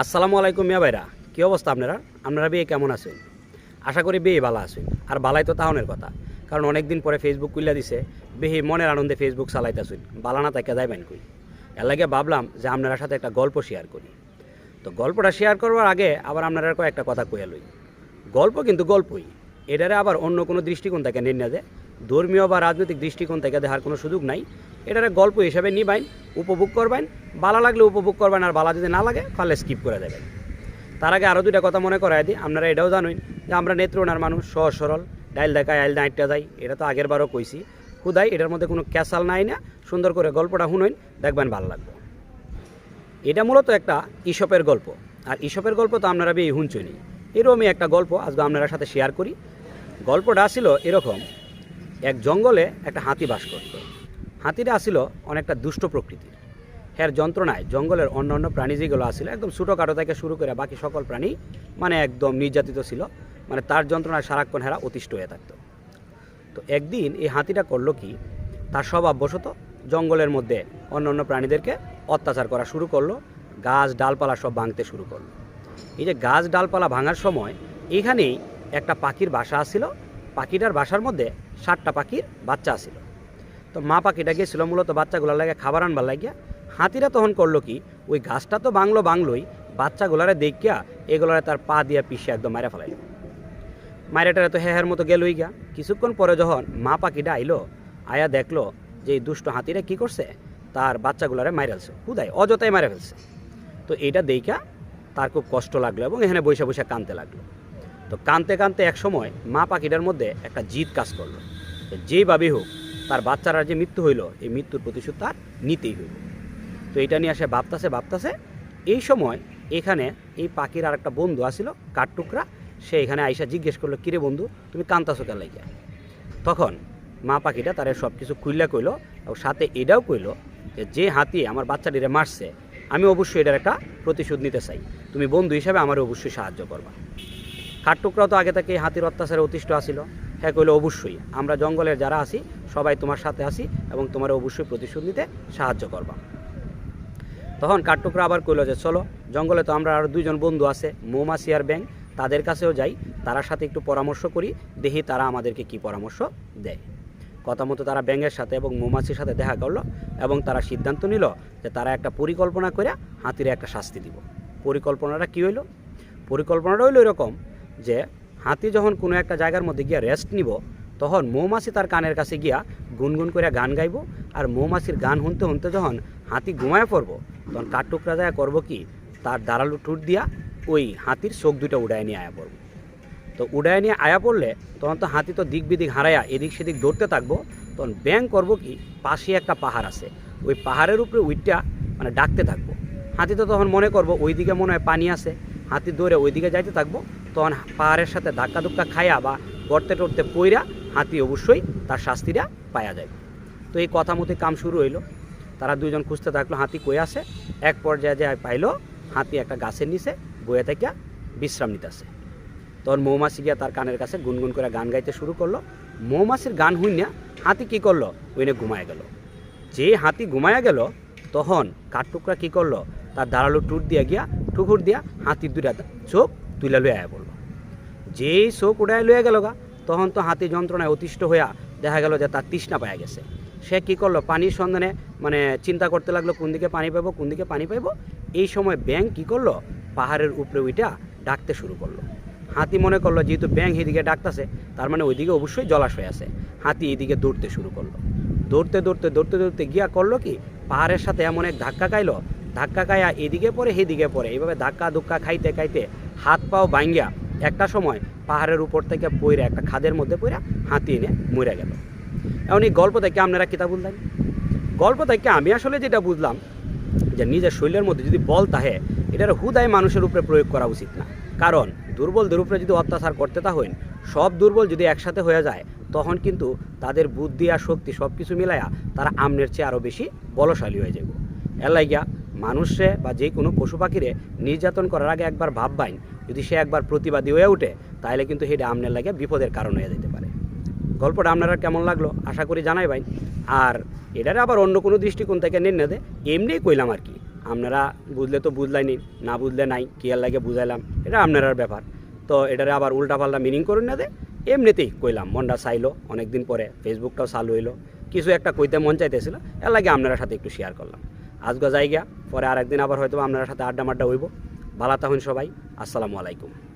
আসসালামু আলাইকুম মিয়া ভাইরা। কী অবস্থা আপনারা? আপনারা বিয়ে কেমন আছেন? আশা করি বিয়ে ভালো আছেন। আর বালাই তো তাহনের কথা। কারণ অনেক দিন পরে ফেসবুক খুললে দিছে, বেহি মনের আনন্দে ফেসবুক চালাইতে চালাইতেছেন বালানা তাকে যাইবেন কই? এর লাগে ভাবলাম যে আপনারা সাথে একটা গল্প শেয়ার করি। তো গল্পটা শেয়ার করবার আগে আবার আপনারা কয়েকটা কথা কইয়া লই। গল্প কিন্তু গল্পই। এটারে আবার অন্য কোনো দৃষ্টিকোণ থেকে নিয়ে না যে ধর্মীয় বা রাজনৈতিক দৃষ্টিকোণ থেকে দেখার কোনো সুযোগ নাই। এটার গল্প হিসাবে নিবাইন, উপভোগ করবেন বালা লাগলে উপভোগ করবেন আর বালা যদি না লাগে, তাহলে স্কিপ করে দেবেন। তার আগে আরও দুইটা কথা মনে করাই দিই, আপনারা এটাও জানেন যে আমরা নেত্রনার মানুষ, সহজ সরল, ডাইল দেখায়, আইল নাইটটা যাই, এটা তো আগের বারও কইছি। খুদাই, এটার মধ্যে কোনো ক্যাসাল নাই না, সুন্দর করে গল্পটা শুনুন, দেখবেন ভালো লাগবে। এটা মূলত একটা ইসপের গল্প, আর ইসপের গল্প তো আপনারা বেয়ে হুঁচনি এরকমই একটা গল্প আজকে আপনারা সাথে শেয়ার করি। গল্পটা ছিল এরকম এক জঙ্গলে একটা হাতি বাস করত। হাতিটা আসিল অনেকটা দুষ্ট প্রকৃতির। হ্যার যন্ত্রণায় জঙ্গলের অন্য অন্য প্রাণী যেগুলো আসিল, একদম ছোটোখাটো থেকে শুরু করে বাকি সকল প্রাণী মানে একদম নির্যাতিত ছিল মানে তার যন্ত্রণায় সারাক্ষণ হেরা অতিষ্ঠ হয়ে থাকতো। তো একদিন এই হাতিটা করল কি, তার স্বভাববশত জঙ্গলের মধ্যে অন্য অন্য প্রাণীদেরকে অত্যাচার করা শুরু করল, গাছ, ডালপালা সব ভাঙতে শুরু করল। এই যে গাছ, ডালপালা ভাঙার সময় এখানেই একটা পাখির বাসা আসছিল পাখিটার বাসার মধ্যে ষাটটা পাখির বাচ্চা আসছিল তো মা পাখিটা গিয়েছিল মূলত বাচ্চাগুলোর লাগে খাবার আনবার লাগিয়া। হাতিরা তখন করল কি, ওই গাছটা তো বাংলো বাংলোই, বাচ্চাগুলারে দেখিয়া এগুলারে তার পা দিয়া পিষে একদম মারা ফেলাইল। মায়েরাটারে তো হেহের মতো গেলই গা। কিছুক্ষণ পরে যখন মা পাখিটা আইলো, আয়া দেখল যে এই দুষ্ট হাতিরা কি করছে, তার বাচ্চাগুলারে মাইরালছে হুদায় অযথাই মারা ফেলছে। তো এইটা দেখা তার খুব কষ্ট লাগল এবং এখানে বসে বসে কানতে লাগল। তো কানতে কানতে এক সময় মা পাখিটার মধ্যে একটা জিদ কাজ করল। যে যেইভাবে হোক, তার বাচ্চারা যে মৃত্যু হইল, এই মৃত্যুর প্রতিশোধ তার নিতেই হইল। তো এটা নিয়ে আসে ভাবতাছে ভাবতাছে এই সময় এখানে এই পাখির আর একটা বন্ধু আসিল কাঠটুকরা, সে এখানে আইসা জিজ্ঞেস করল, কিরে বন্ধু, তুমি কান্তাছো কেন লাগিয়া তখন মা পাখিটা তারে সব কিছু খুইলা কইলো এবং সাথে এটাও কইলো যে যে হাতি আমার বাচ্চাটিরে মারছে, আমি অবশ্যই এটার একটা প্রতিশোধ নিতে চাই। তুমি বন্ধু হিসাবে আমার অবশ্যই সাহায্য করবা। কাঠটুকরাও তো আগে থেকে হাতির অত্যাচারে অতিষ্ঠ আসিল হ্যাঁ কইলো, অবশ্যই। আমরা জঙ্গলের যারা আছি, সবাই তোমার সাথে আসি এবং তোমার অবশ্যই প্রতিশোধ নিতে সাহায্য করবা। তখন কাঠটুকরা আবার কইলো যে, চলো, জঙ্গলে তো আমরা আরও দুইজন বন্ধু আছে, মৌমাছি আর ব্যাং তাদের কাছেও যাই তার সাথে একটু পরামর্শ করি, দেখি তারা আমাদেরকে কি পরামর্শ দেয়। কথা মতো তারা ব্যাঙের সাথে এবং মৌমাছির সাথে দেখা করল এবং তারা সিদ্ধান্ত নিল যে তারা একটা পরিকল্পনা করে হাতিরে একটা শাস্তি দিব। পরিকল্পনাটা কি হইল? পরিকল্পনাটা হইল এরকম যে হাতি যখন কোনো একটা জায়গার মধ্যে গিয়া রেস্ট নিব, তখন মৌমাছি তার কানের কাছে গিয়া গুনগুন করে গান গাইব, আর মৌমাছির গান শুনতে শুনতে যখন হাতি ঘুমায় পড়ব, তখন কাঠটুকরা যায় করব কি? তার দাঁড়াল টুট দিয়া ওই হাতির চোখ দুটো উড়ায় নিয়ে আয়া পড়ব। তো উড়ায় নিয়ে আয়া পড়লে তখন তো হাতি তো দিক বিদিক হারায়া এদিক সেদিক দৌড়তে থাকব, তখন ব্যাং করব কি? পাশে একটা পাহাড় আছে। ওই পাহাড়ের উপরে উইটটা মানে ডাকতে থাকব। হাতি তো তখন মনে করব, ওইদিকে মনে হয় পানি আছে। হাতি দৌড়ে ওইদিকে যাইতে থাকব তখন পাহাড়ের সাথে ধাক্কা ধুক্কা খাইয়া বা গড়তে টড়তে পইরা হাতি অবশ্যই তার শাস্তিটা পাওয়া যায়। তো এই কথা মতো কাম শুরু হইল। তারা দুজন খুঁজতে থাকল, হাতি কই আসে এক পর্যায়ে যায় পাইলো, হাতি একটা গাছের নিচে বইয়া থেকে বিশ্রাম নিতেছে। তখন মৌমাছি গিয়া তার কানের কাছে গুনগুন করে গান গাইতে শুরু করল। মৌমাছির গান হইনা হাতি কি করল? ওইনে ঘুমায় গেল। যে হাতি ঘুমায়া গেল, তখন কাঠটুকরা কি করল? তার দাঁড়াল টুট দিয়া গিয়া, ঠুকুর দিয়া হাতির দুটা চোখ তুলে লয়ে পড়ল যেই চোখ উড়ায় লয়ে গেল গা তখন তো হাতি যন্ত্রণায় অতিষ্ঠ হইয়া দেখা গেল যে তার তৃষ্ণা পায়া গেছে। সে কি করল, পানির সন্ধানে মানে চিন্তা করতে লাগল কোন দিকে পানি পাবো কোন দিকে পানি পাইবো। এই সময় ব্যাং কি করল, পাহাড়ের উপরে ওইটা ডাকতে শুরু করল। হাতি মনে করল, যেহেতু ব্যাং এদিকে ডাকতেছে, তার মানে ওইদিকে অবশ্যই জলাশয় আছে। হাতি এদিকে দৌড়তে শুরু করল। দৌড়তে দৌড়তে দৌড়তে দৌড়তে গিয়া করল কি, পাহাড়ের সাথে এমন এক ধাক্কা খাইলো ধাক্কা খাইয়া এদিকে পরে সেদিকে পরে এইভাবে ধাক্কা ধুক্কা খাইতে খাইতে হাত পাও ভাঙ্গিয়া একটা সময় পাহাড়ের উপর থেকে পইরা, একটা খাদের মধ্যে পইরা হাতি এনে মরে গেল। এমন এই গল্প থেকে আপনারা কিতা বুঝলেন? গল্প থেকে আমি আসলে যেটা বুঝলাম, যে নিজের শরীরের মধ্যে যদি বল তাহে, এটার হুদায় মানুষের উপরে প্রয়োগ করা উচিত না। কারণ দুর্বলদের উপরে যদি অত্যাচার করতে তা হইন, সব দুর্বল যদি একসাথে হয়ে যায়, তখন কিন্তু তাদের বুদ্ধি আর শক্তি সব কিছু মিলাইয়া তারা আমনের চেয়ে আরও বেশি বলশালী হয়ে যাব এর লাগিয়া মানুষে বা যে কোনো পশু পাখিরে নির্যাতন করার আগে একবার ভাববাইন। যদি সে একবার প্রতিবাদী হয়ে ওঠে তাহলে কিন্তু সেটা আমনের লাগে বিপদের কারণ হয়ে যেতে পারে। গল্পটা আপনারা কেমন লাগল? আশা করি জানাইবেন আর এটার আবার অন্য কোনো দৃষ্টিকোণ থেকে নিন না এমনিই কইলাম আর কি, আপনারা বুঝলে তো বুঝলাইনি, না বুঝলে নাই কেয়ার লাগে বুঝাইলাম, এটা আপনার ব্যাপার। তো এটারে আবার উল্টাপাল্টা মিনিং করুন না দে। এমনিতেই কইলাম, মনটা চাইলো, অনেকদিন পরে ফেসবুকটাও চালু হইল। কিছু একটা কইতে মন চাইতেছিল, এর লাগে আপনারা সাথে একটু শেয়ার করলাম। আজগা জায়গা পরে আরেকদিন আবার হয়তো আপনার সাথে আড্ডা মাড্ডা হইব। ভালো থাকুন সবাই। আসসালামু আলাইকুম।